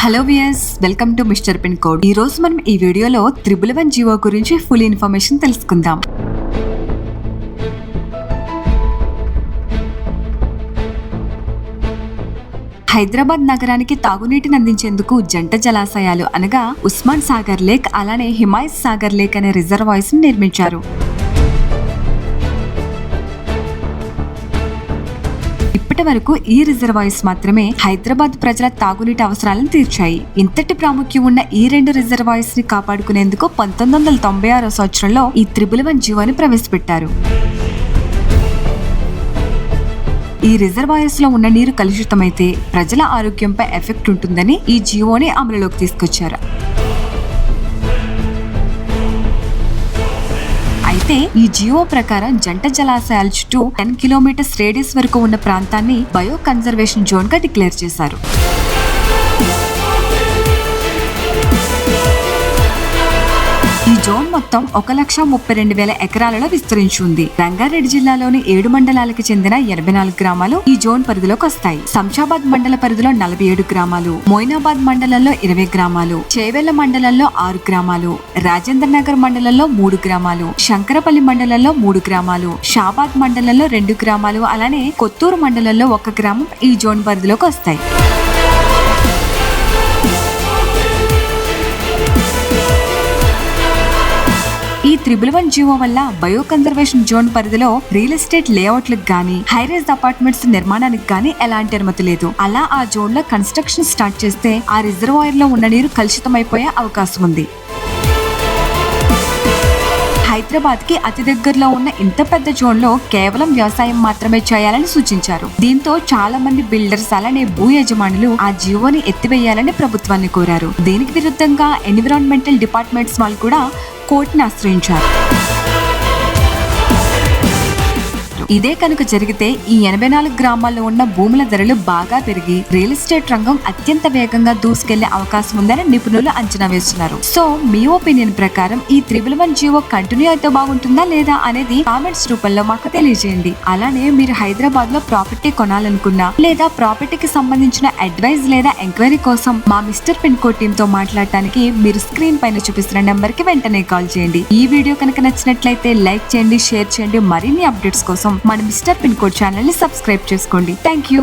Hello viewers welcome to mister pin code ఈ రోజు మనం ఈ వీడియోలో త్రిబుల్ వన్ జీవో గురించి ఫుల్ ఇన్ఫర్మేషన్ తెలుసుకుందాం. హైదరాబాద్ నగరానికి తాగునీటిని అందించేందుకు జంట జలాశయాలు అనగా ఉస్మాన్ సాగర్ లేక్ అలానే హిమాయత్ సాగర్ లేక్ అనే రిజర్వాయర్స్ నిర్మించారు. ఇప్పటి వరకు ఈ రిజర్వాయర్స్ మాత్రమే హైదరాబాద్ ప్రజల తాగునీటి అవసరాలను తీర్చాయి. ఇంతటి ప్రాముఖ్యం ఉన్న ఈ రెండు రిజర్వాయర్స్ని కాపాడుకునేందుకు పంతొమ్మిది వందల తొంభై ఆరో సంవత్సరంలో ఈ త్రిబుల్ వన్ జీవోని ప్రవేశపెట్టారు. ఈ రిజర్వాయర్స్లో ఉన్న నీరు కలుషితమైతే ప్రజల ఆరోగ్యంపై ఎఫెక్ట్ ఉంటుందని ఈ జీవోని అమలులోకి తీసుకొచ్చారు. అయితే ఈ జియో ప్రకారం జంట జలాశయాల చుట్టూ టెన్ కిలోమీటర్స్ రేడియస్ వరకు ఉన్న ప్రాంతాన్ని బయో కన్జర్వేషన్ జోన్గా డిక్లేర్ చేశారు. మొత్తం ఒక లక్ష ముప్పై రెండు వేల ఎకరాలలో విస్తరించి ఉంది. రంగారెడ్డి జిల్లాలోని ఏడు మండలాలకు చెందిన ఎనభై నాలుగు గ్రామాలు ఈ జోన్ పరిధిలోకి వస్తాయి. శంషాబాద్ మండల పరిధిలో నలభై ఏడు గ్రామాలు మోయినాబాద్ మండలంలో ఇరవై గ్రామాలు చేవెళ్ళ మండలంలో ఆరు గ్రామాలు రాజేంద్ర నగర్ మండలంలో మూడు గ్రామాలు శంకరపల్లి మండలంలో మూడు గ్రామాలు షాబాద్ మండలంలో రెండు గ్రామాలు అలానే కొత్తూరు మండలంలో ఒక గ్రామం ఈ జోన్ పరిధిలోకి వస్తాయి. త్రిబుల్ వన్ జీవో వల్ల బయో కన్జర్వేషన్ జోన్ పరిధిలో రియల్ ఎస్టేట్ లేఅవుట్లకు గానీ హైరేజ్ అపార్ట్మెంట్స్ నిర్మాణానికి గానీ ఎలాంటి అనుమతి లేదు. అలా ఆ జోన్లో కన్స్ట్రక్షన్ స్టార్ట్ చేస్తే ఆ రిజర్వాయర్లో ఉన్న నీరు కలుషితమైపోయే అవకాశం ఉంది. హైదరాబాద్కి అతి దగ్గరలో ఉన్న ఇంత పెద్ద జోన్లో కేవలం వ్యవసాయం మాత్రమే చేయాలని సూచించారు. దీంతో చాలా మంది బిల్డర్స్ అలానే భూ యజమానులు ఆ జీవోని ఎత్తివేయాలని ప్రభుత్వాన్ని కోరారు. దీనికి విరుద్ధంగా ఎన్విరాన్మెంటల్ డిపార్ట్మెంట్స్ వాళ్ళు కూడా कोर्ट नासरेंच्या ఇదే కనుక జరిగితే ఈ ఎనభై నాలుగు గ్రామాల్లో ఉన్న భూముల ధరలు బాగా పెరిగి రియల్ ఎస్టేట్ రంగం అత్యంత వేగంగా దూసుకెళ్ళే అవకాశం ఉందని నిపుణులు అంచనా వేస్తున్నారు. సో మీ ఒపీనియన్ ప్రకారం ఈ త్రిబుల్ వన్ జియో కంటిన్యూ అయితే బాగుంటుందా లేదా అనేది కామెంట్స్ రూపంలో మాకు తెలియజేయండి. అలానే మీరు హైదరాబాద్లో ప్రాపర్టీ కొనాలనుకున్నా లేదా ప్రాపర్టీకి సంబంధించిన అడ్వైజ్ లేదా ఎంక్వైరీ కోసం మా మిస్టర్ పిన్ కోడ్ టీమ్తో మాట్లాడటానికి మీరు స్క్రీన్ పైన చూపిస్తున్న నెంబర్కి వెంటనే కాల్ చేయండి. ఈ వీడియో కనుక నచ్చినట్లయితే లైక్ చేయండి షేర్ చేయండి. మరిన్ని అప్డేట్స్ కోసం మన మిస్టర్ పిన్ కోడ్ ఛానల్ని సబ్స్క్రైబ్ చేసుకోండి. Thank you